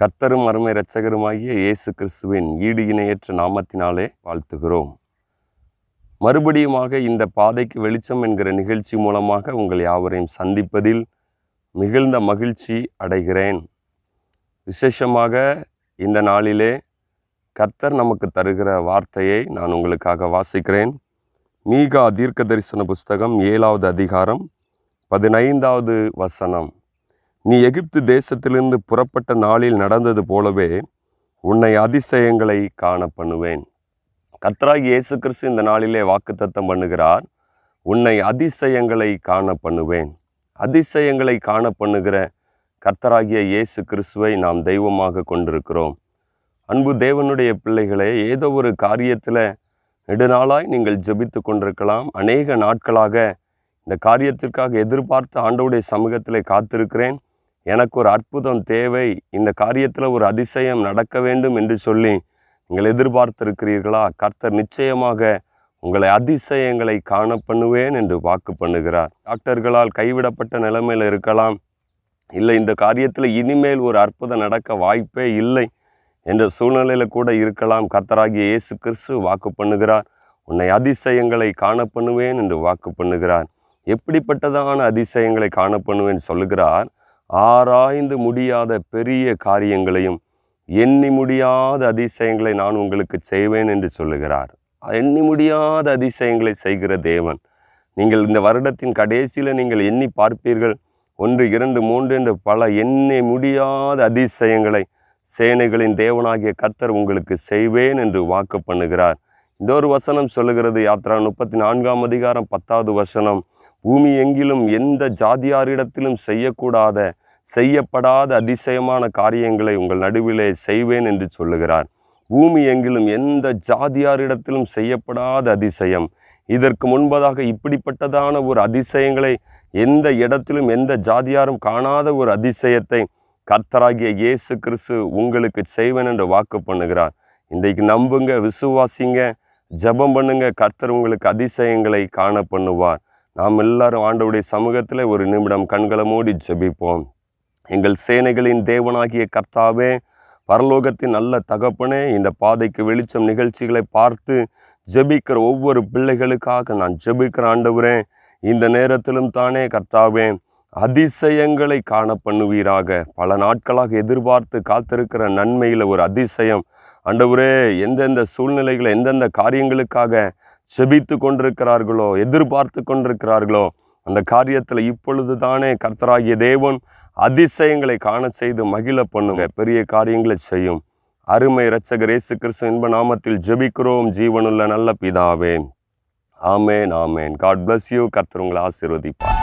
கர்த்தரும் அருமை இரட்சகருமாகிய இயேசு கிறிஸ்துவின் ஈடு இணையற்ற நாமத்தினாலே வாழ்த்துகிறோம். மறுபடியுமாக இந்த பாதைக்கு வெளிச்சம் என்கிற நிகழ்ச்சி மூலமாக உங்கள் யாவரையும் சந்திப்பதில் மிகுந்த மகிழ்ச்சி அடைகிறேன். விசேஷமாக இந்த நாளிலே கர்த்தர் நமக்கு தருகிற வார்த்தையை நான் உங்களுக்காக வாசிக்கிறேன். மீகா தீர்க்க தரிசன புஸ்தகம் ஏழாவது அதிகாரம் பதினைந்தாவது வசனம். நீ எகிப்து தேசத்திலிருந்து புறப்பட்ட நாளில் நடந்தது போலவே உன்னை அதிசயங்களை காண பண்ணுவேன். கத்ராகி இயேசு கிறிஸ்து இந்த நாளிலே வாக்குத்தத்தம் பண்ணுகிறார். உன்னை அதிசயங்களை காண பண்ணுவேன். அதிசயங்களை காண பண்ணுகிற கர்த்தராகிய இயேசு கிறிஸ்துவை நாம் தெய்வமாக கொண்டிருக்கிறோம். அன்பு தேவனுடைய பிள்ளைகளே ஏதோ ஒரு காரியத்தில் நெடுநாளாய் நீங்கள் ஜெபித்து கொண்டிருக்கலாம். அநேக நாட்களாக இந்த காரியத்திற்காக எதிர்பார்த்து ஆண்டவுடைய சமூகத்தில் காத்திருக்கிறேன். எனக்கு ஒரு அற்புதம் தேவை. இந்த காரியத்தில் ஒரு அதிசயம் நடக்க வேண்டும் என்று சொல்லி நீங்கள் எதிர்பார்த்திருக்கிறீர்களா? கர்த்தர் நிச்சயமாக உங்களை அதிசயங்களை காண பண்ணுவேன் என்று வாக்கு பண்ணுகிறார். டாக்டர்களால் கைவிடப்பட்ட நிலைமையில் இருக்கலாம். இல்லை இந்த காரியத்தில் இனிமேல் ஒரு அற்புதம் நடக்க வாய்ப்பே இல்லை என்ற சூழ்நிலையில் கூட இருக்கலாம். கர்த்தராகிய இயேசு கிறிஸ்து வாக்கு பண்ணுகிறார். உன்னை அதிசயங்களை காண பண்ணுவேன் என்று வாக்கு பண்ணுகிறார். எப்படிப்பட்டதான அதிசயங்களை காண பண்ணுவேன் சொல்லுகிறார்? ஆராய்ந்து முடியாத பெரிய காரியங்களையும் எண்ணி முடியாத அதிசயங்களை நான் உங்களுக்கு செய்வேன் என்று சொல்லுகிறார். எண்ணி முடியாத அதிசயங்களை செய்கிற தேவன். நீங்கள் இந்த வருடத்தின் கடைசியில் நீங்கள் எண்ணி பார்ப்பீர்கள். ஒன்று இரண்டு மூன்று என்று பல எண்ணி முடியாத அதிசயங்களை சேனைகளின் தேவனாகிய கர்த்தர் உங்களுக்கு செய்வேன் என்று வாக்கு பண்ணுகிறார். இந்த ஒரு வசனம் சொல்லுகிறது. யாத்ரா முப்பத்தி நான்காம் அதிகாரம் பத்தாவது வசனம். பூமி எங்கிலும் எந்த ஜாதியாரிடத்திலும் செய்யக்கூடாத செய்யப்படாத அதிசயமான காரியங்களை உங்கள் நடுவிலே செய்வேன் என்று சொல்லுகிறார். பூமி எங்கிலும் எந்த ஜாதியாரிடத்திலும் செய்யப்படாத அதிசயம். இதற்கு முன்பதாக இப்படிப்பட்டதான ஒரு அதிசயங்களை எந்த இடத்திலும் எந்த ஜாதியாரும் காணாத ஒரு அதிசயத்தை கர்த்தராகிய இயேசு கிறிஸ்து உங்களுக்கு செய்வேன் என்று வாக்கு பண்ணுகிறார். இன்றைக்கு நம்புங்க விசுவாசிங்க ஜெபம் பண்ணுங்க கர்த்தர் உங்களுக்கு அதிசயங்களை காண பண்ணுவார். நாம் எல்லாரும் ஆண்டவுடைய சமூகத்தில் ஒரு நிமிடம் கண்களை மூடி ஜெபிப்போம். எங்கள் சேனைகளின் தேவனாகிய கர்த்தாவே பரலோகத்தின் நல்ல தகப்பனே இந்த பாதைக்கு வெளிச்சம் நிகழ்ச்சிகளை பார்த்து ஜெபிக்கிற ஒவ்வொரு பிள்ளைகளுக்காக நான் ஜெபிக்கிற ஆண்டவரே இந்த நேரத்திலும் தானே கர்த்தாவே அதிசயங்களை காண பண்ணுவீராக. பல நாட்களாக எதிர்பார்த்து காத்திருக்கிற நன்மையில் ஒரு அதிசயம். ஆண்டவரே எந்தெந்த சூழ்நிலைகளை எந்தெந்த காரியங்களுக்காக செபித்து கொண்டிருக்கிறார்களோ எதிர்பார்த்து கொண்டிருக்கிறார்களோ அந்த காரியத்தில் இப்பொழுது தானே கர்த்தராகிய தேவன் அதிசயங்களை காண செய்து மகிழ பண்ணுங்க. பெரிய காரியங்களை செய்யும். அருமை இரட்சகர் இயேசு கிறிஸ்து இன்ப நாமத்தில் ஜெபிக்கிறோம். ஜீவனுள்ள நல்ல பிதாவே. ஆமேன் ஆமேன். காட் பிளஸ் யூ கர்த்தர் உங்களை ஆசீர்வதிப்பார்.